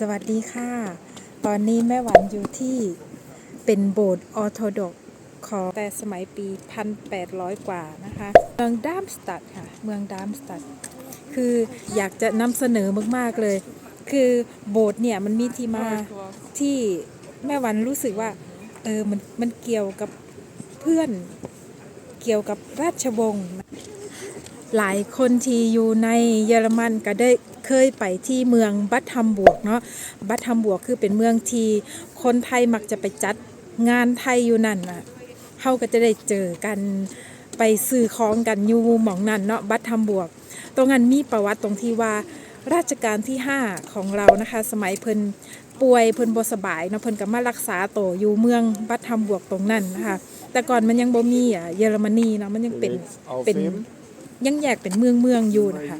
สวัสดีค่ะ ตอนนี้แม่หวันอยู่ที่เป็นโบสถ์ออร์โธดอกซ์ของแต่สมัยปี 1800 กว่านะคะ เมืองดามสตัดค่ะ เมืองดามสตัด คืออยากจะนำเสนอมาก ๆ เลย คือโบสถ์เนี่ยมันมีที่มาที่แม่หวันรู้สึกว่า เออ มันมันเกี่ยวกับเพื่อน เกี่ยวกับราชวงศ์ หลายคนที่อยู่ในเยอรมันก็ได้เคยไปที่เมืองบัตทัมบวกเนาะบัตทัมบวกคือเป็นเมืองที่คนไทยมักจะไปจัดงานไทยอยู่นั่นน่ะเขาก็จะได้เจอกันไปซื้อของกันอยู่หมองนั่นเนาะบัตทัมบวก ตรงนั้นมีประวัติตรงที่ว่าราชการที่ 5 ของเรานะคะ สมัยเพิ่นป่วยเพิ่นบ่สบายเนาะเพิ่นก็มารักษาตัวอยู่เมืองบัตทัมบวกตรงนั้นนะคะแต่ก่อนมันยังบ่มีอะเยอรมนีเนาะมันยังเป็นเป็น ยังแยกเป็นเมืองเมืองอยู่นะคะ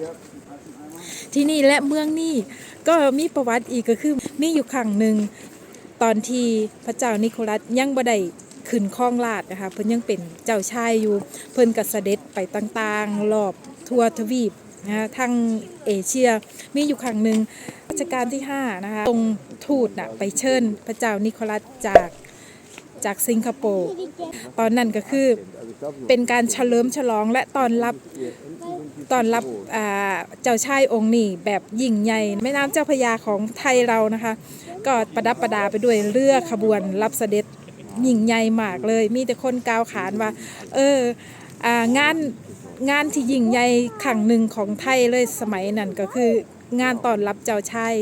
ที่นี่และเมืองนี่ก็มีประวัติอีกก็คือมีอยู่ครั้งหนึ่งตอนที่พระเจ้านิโคลัสยังบ่ได้ขึ้นครองราชย์นะคะเพิ่นยังเป็นเจ้าชายอยู่ เพิ่นก็เสด็จไปต่างๆรอบทั่วทวีปนะคะทั้งเอเชียมีอยู่ครั้งหนึ่งรัชกาลที่5นะคะตรงทูตน่ะไปเชิญพระเจ้านิโคลัสจากจากสิงคโปร์ตอนนั้นก็คือ เป็นการเฉลิมฉลองและตอนรับตอนรับเจ้าชายองค์นี้แบบยิ่งใหญ่แม่น้ำเจ้าพยาของไทยเรานะคะ ก็ประดับประดาไปด้วยเรือขบวนรับเสด็จยิ่งใหญ่มากเลย มีแต่คนกล่าวขานว่า เออองานงานที่ยิ่งใหญ่ครั้งหนึ่งของไทยเลยสมัยนั้นก็คืองานตอนรับเจ้าชาย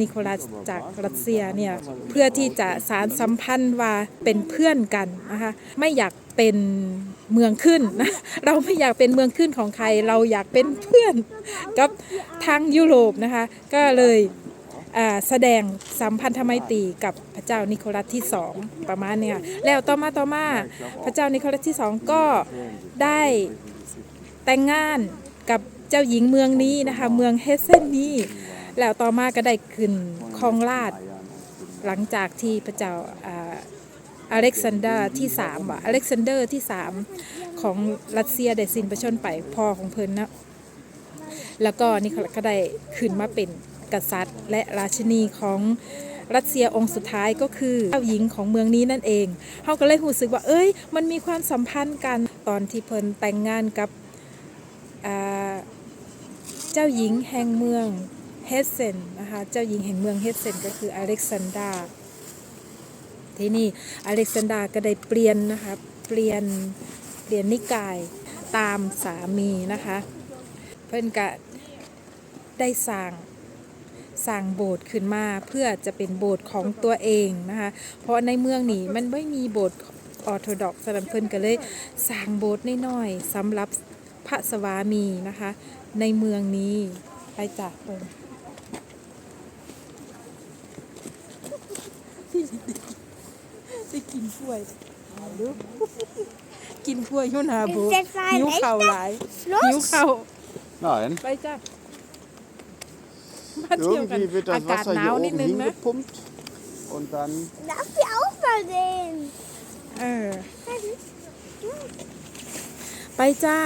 นิโคลัสจากรัสเซียเนี่ยเพื่อที่จะสารสัมพันธ์ว่าเป็นเพื่อนกันนะคะไม่อยากเป็นเมืองขึ้นนะเราไม่อยากเป็นเมืองขึ้นของใคร เราอยากเป็นเพื่อนกับทางยุโรปนะคะก็เลยแสดงสัมพันธไมตรีกับพระเจ้านิโคลัสที่สองประมาณเนี้ยแล้วต่อมาต่อมาพระเจ้านิโคลัสที่สองก็ได้แต่งงานกับเจ้าหญิงเมืองนี้นะคะเมืองเฮสเซนนี้ แล้วต่อมาก็ได้ขึ้นครองราชหลังจากที่พระเจ้าอเล็กซานเดอร์ที่สามว่ะอเล็กซานเดอร์ที่สามของรัสเซียได้สิ้นประชนไปพ่อของเพิ่นนะแล้วก็นี่ก็ได้ขึ้นมาเป็นกษัตริย์ และราชินีของรัสเซียองค์สุดท้ายก็คือเจ้าหญิงของเมืองนี้นั่นเองเขาก็เลยรู้สึกว่า เอ้ย มันมีความสัมพันธ์กันตอนที่เพิ่นแต่งงานกับเจ้าหญิงแห่งเมือง เฮสเซนนะคะเจ้าหญิงแห่งเมืองเฮสเซนก็คืออเล็กซานดราที่นี่อเล็กซานดราก็ได้เปลี่ยนนะคะเปลี่ยนเปลี่ยนนิกายตามสามีนะคะ เพื่อนก็ได้สร้างสร้างโบสถ์ขึ้นมาเพื่อจะเป็นโบสถ์ของตัวเองนะคะเพราะในเมืองนี้มันไม่มีโบสถ์ออร์โธดอกซ์สำหรับเพื่อนก็เลยสร้างโบสถ์น้อยๆสำหรับพระสวามีนะคะ ในเมืองนี้ไปจากเปิ งได้กินกล้วยเอาดูกินกล้วยอยุ่หนาโบ Ist das ein หิวเข่า echter หลาย Fluss? หิวเข่า Nein, ไปจ้ะมาเที่ยวกัน irgendwie wird อา das กาศ Wasser หนาว hier นิด oben นึงนะ hingepumpt und dann ๆ Darf ich auch mal sehen? เออ ไปจ้า